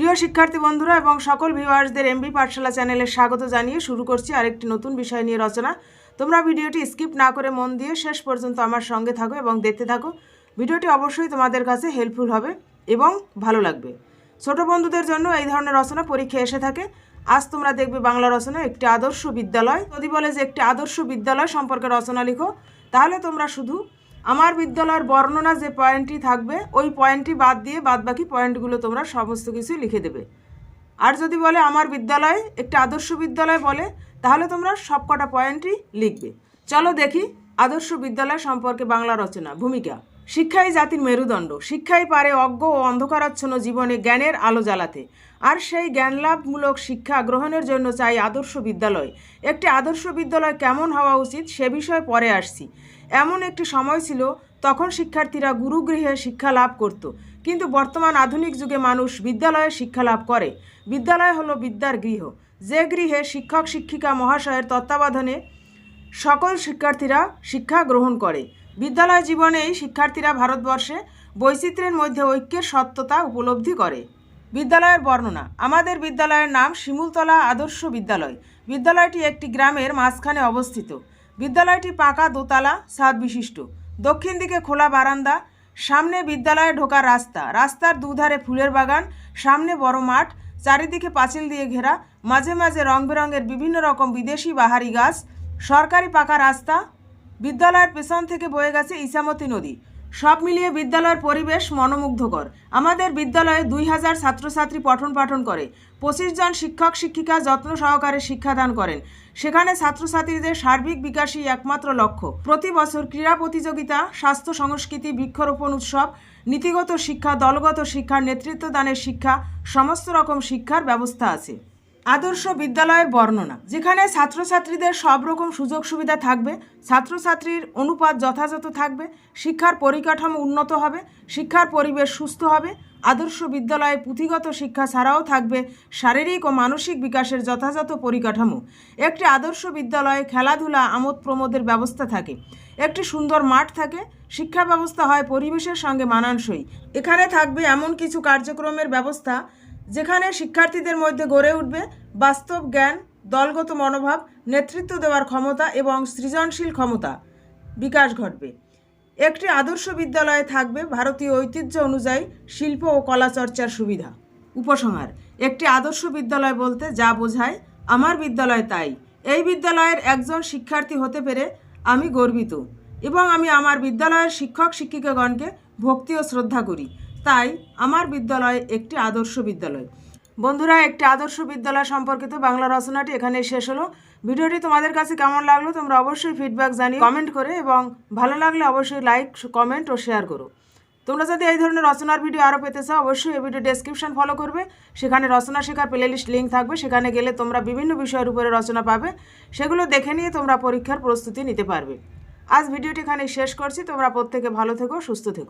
প্রিয় শিক্ষার্থী বন্ধুরা এবং সকল ভিউয়ার্সদের এমবি পাঠশালা চ্যানেলে স্বাগত জানিয়ে শুরু করছি আরেকটি নতুন বিষয় নিয়ে রচনা। তোমরা ভিডিওটি স্কিপ না করে মন দিয়ে শেষ পর্যন্ত আমার সঙ্গে থাকো এবং দেখতে থাকো। ভিডিওটি অবশ্যই তোমাদের কাছে হেল্পফুল হবে এবং ভালো লাগবে। ছোট বন্ধুদের জন্য এই ধরনের রচনা পরীক্ষা এসে থাকে। আজ তোমরা দেখবে বাংলা রচনা একটি আদর্শ বিদ্যালয়। যদি বলে যে একটি আদর্শ বিদ্যালয় সম্পর্কে রচনা লিখো, তাহলে তোমরা শুধু আমার বিদ্যালয়ের বর্ণনা যে পয়েন্টটি থাকবে, ওই পয়েন্টটি বাদ দিয়ে বাদ বাকি পয়েন্টগুলো তোমরা সমস্ত কিছু লিখে দেবে। আর যদি বলে আমার বিদ্যালয় একটি আদর্শ বিদ্যালয় বলে, তাহলে তোমরা সবকটা পয়েন্টই লিখবে। চলো দেখি আদর্শ বিদ্যালয় সম্পর্কে বাংলা রচনা, ভূমিকা। শিক্ষাই জাতির মেরুদণ্ড। শিক্ষাই পারে অজ্ঞ ও অন্ধকারাচ্ছন্ন জীবনে জ্ঞানের আলো জ্বালাতে। আর সেই জ্ঞানলাভমূলক শিক্ষা গ্রহণের জন্য চাই আদর্শ বিদ্যালয়। একটি আদর্শ বিদ্যালয় কেমন হওয়া উচিত সে বিষয়ে পরে আসছি। এমন একটি সময় ছিল, তখন শিক্ষার্থীরা গুরুগৃহে শিক্ষা লাভ করত। কিন্তু বর্তমান আধুনিক যুগে মানুষ বিদ্যালয়ে শিক্ষা লাভ করে। বিদ্যালয় হলো বিদ্যার গৃহ। যে গৃহে শিক্ষক, শিক্ষিকা, মহাশয়ের তত্ত্বাবধানে সকল শিক্ষার্থীরা শিক্ষা গ্রহণ করে। বিদ্যালয় জীবনেই শিক্ষার্থীরা ভারতবর্ষে বৈচিত্র্যের মধ্যে ঐক্যের সত্যতা উপলব্ধি করে। বিদ্যালয়ের বর্ণনা, আমাদের বিদ্যালয়ের নাম শিমুলতলা আদর্শ বিদ্যালয়। বিদ্যালয়টি একটি গ্রামের মাঝখানে অবস্থিত। বিদ্যালয়টি পাকা দোতলা, ছাদ বিশিষ্ট। দক্ষিণ দিকে খোলা বারান্দা, সামনে বিদ্যালয়ে ঢোকার রাস্তা। রাস্তার দুধারে ফুলের বাগান, সামনে বড় মাঠ, চারিদিকে পাঁচিল দিয়ে ঘেরা। মাঝে মাঝে রং বেরঙের বিভিন্ন রকম বিদেশি বাহারি গাছ, সরকারি পাকা রাস্তা বিদ্যালয়ের পেছন থেকে বয়ে গেছে ইসামতি নদী। সব মিলিয়ে বিদ্যালয়ের পরিবেশ মনোমুগ্ধকর। আমাদের বিদ্যালয়ে দুই হাজার ছাত্রছাত্রী পঠন পাঠন করে। পঁচিশ জন শিক্ষক, শিক্ষিকা যত্ন সহকারে শিক্ষাদান করেন। সেখানে ছাত্রছাত্রীদের সার্বিক বিকাশই একমাত্র লক্ষ্য। প্রতি বছর ক্রীড়া প্রতিযোগিতা, স্বাস্থ্য সংস্কৃতি, বৃক্ষরোপণ উৎসব, নীতিগত শিক্ষা, দলগত শিক্ষা নেতৃত্বদানের শিক্ষা, সমস্ত রকম শিক্ষার ব্যবস্থা আছে। আদর্শ বিদ্যালয়ের বর্ণনা। যেখানে ছাত্রছাত্রীদের সব রকম সুযোগ সুবিধা থাকবে, ছাত্রছাত্রীর অনুপাত যথাযথ থাকবে, শিক্ষার পরিকাঠামো উন্নত হবে, শিক্ষার পরিবেশ সুস্থ হবে, আদর্শ বিদ্যালয়ে পুঁথিগত শিক্ষা ছাড়াও থাকবে শারীরিক ও মানসিক বিকাশের যথাযথ পরিকাঠামো। একটি আদর্শ বিদ্যালয়ে খেলাধুলা, আমোদ প্রমোদের ব্যবস্থা থাকে। একটি সুন্দর মাঠ থাকে, শিক্ষা ব্যবস্থা হয় পরিবেশের সঙ্গে মানানসই। এখানে থাকবে এমন কিছু কার্যক্রমের ব্যবস্থা যেখানে শিক্ষার্থীদের মধ্যে গড়ে উঠবে বাস্তব জ্ঞান, দলগত মনোভাব, নেতৃত্ব দেওয়ার ক্ষমতা এবং সৃজনশীল ক্ষমতা। বিকাশ ঘটবে। একটি আদর্শ বিদ্যালয়ে থাকবে ভারতীয় ঐতিহ্য অনুযায়ী শিল্প ও কলা চর্চার সুবিধা। উপসংহার, একটি আদর্শ বিদ্যালয় বলতে যা বোঝায়, আমার বিদ্যালয় তাই। এই বিদ্যালয়ের একজন শিক্ষার্থী হতে পেরে আমি গর্বিত এবং আমি আমার বিদ্যালয়ের শিক্ষক শিক্ষিকাগণকে ভক্তি ও শ্রদ্ধা করি। তাই আমার বিদ্যালয় একটি আদর্শ বিদ্যালয়। বন্ধুরা, একটি আদর্শ বিদ্যালয় সম্পর্কিত বাংলা রচনাটি এখানে শেষ হলো। ভিডিওটি তোমাদের কাছে কেমন লাগল তোমরা অবশ্যই ফিডব্যাক জানিয়ে কমেন্ট করে এবং ভালো লাগলে অবশ্যই লাইক কমেন্ট ও শেয়ার করো। তোমরা যদি এই ধরনের রচনার ভিডিও আরও পেতে চাও, অবশ্যই এই ভিডিও ডেসক্রিপশন ফলো করবে। সেখানে রচনা শেখার প্লেলিস্ট লিঙ্ক থাকবে। সেখানে গেলে তোমরা বিভিন্ন বিষয়ের উপরে রচনা পাবে। সেগুলো দেখে নিয়ে তোমরা পরীক্ষার প্রস্তুতি নিতে পারবে। আজ ভিডিওটি এখানে শেষ করছি। তোমরা প্রত্যেকে ভালো থেকো, সুস্থ থেকো।